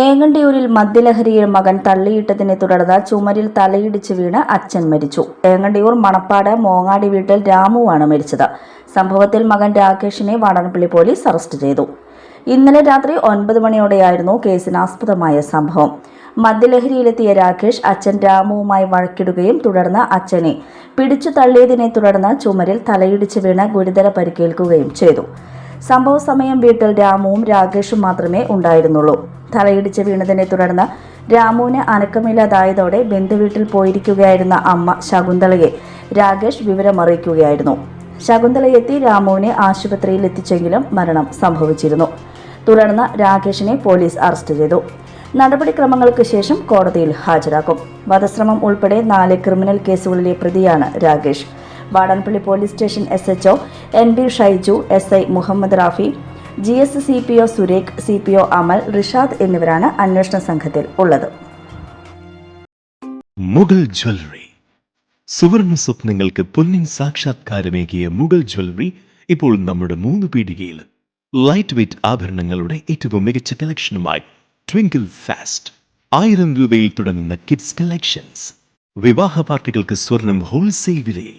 ഏങ്ങണ്ടിയൂരിൽ മദ്യലഹരിയിൽ മകൻ തള്ളിയിട്ടതിനെ തുടർന്ന് ചുമരിൽ തലയിടിച്ച് വീണ് അച്ഛൻ മരിച്ചു. ഏങ്ങണ്ടിയൂർ മണപ്പാട് മോങ്ങാടി വീട്ടിൽ രാമുവാണ് മരിച്ചത്. സംഭവത്തിൽ മകൻ രാകേഷിനെ വാടനപ്പള്ളി പോലീസ് അറസ്റ്റ് ചെയ്തു. ഇന്നലെ രാത്രി ഒൻപത് മണിയോടെയായിരുന്നു കേസിനാസ്പദമായ സംഭവം. മദ്യലഹരിയിലെത്തിയ രാകേഷ് അച്ഛൻ രാമുവുമായി വഴക്കിടുകയും തുടർന്ന് അച്ഛനെ പിടിച്ചു തള്ളിയതിനെ തുടർന്ന് ചുമരിൽ തലയിടിച്ച് വീണ് ഗുരുതര പരിക്കേൽക്കുകയും ചെയ്തു. സംഭവ സമയം വീട്ടിൽ രാമുവും രാകേഷും മാത്രമേ ഉണ്ടായിരുന്നുള്ളൂ. തലയിടിച്ച് വീണതിനെ തുടർന്ന് രാമുവിന് അനക്കമില്ലാതായതോടെ ബന്ധുവീട്ടിൽ പോയിരിക്കുകയായിരുന്ന അമ്മ ശകുന്തളയെ രാകേഷ് വിവരമറിയിക്കുകയായിരുന്നു ശകുന്തളയെത്തി രാമുവിനെ ആശുപത്രിയിൽ എത്തിച്ചെങ്കിലും മരണം സംഭവിച്ചിരുന്നു. തുടർന്ന് രാകേഷിനെ പോലീസ് അറസ്റ്റ് ചെയ്തു. നടപടിക്രമങ്ങൾക്ക് ശേഷം കോടതിയിൽ ഹാജരാക്കും. വധശ്രമം ഉൾപ്പെടെ നാല് ക്രിമിനൽ കേസുകളിലെ പ്രതിയാണ് Rakesh. Vadanappally police station S HO N B Shaiju S I Muhammad Rafi G S C P O Surekh C P O Amal Rishad എന്നിവരാണ് അന്വേഷണ സംഘത്തിൽ ഉള്ളത്. മുഗൾ ജ്വല്ലറി. സുവർണ സ്വപ്നങ്ങൾക്ക് പൊന്നിൻ സാക്ഷാത്കാരമേകിയ മുഗൾ ജ്വല്ലറി ഇപ്പോൾ നമ്മുടെ മൂന്ന് പീടികയിൽ ലൈറ്റ് വെയ്റ്റ് ആഭരണങ്ങളുടെ ഏറ്റവും മികച്ച കളക്ഷനുമായി ട്വിങ്കിൾ ഫാസ്റ്റ് ആയിരം രൂപയിൽ തുടങ്ങുന്ന കിഡ്സ് കളക്ഷൻസ് വിവാഹ പാർട്ടികൾക്ക് സ്വർണം ഹോൾസെയിൽ വിലയിൽ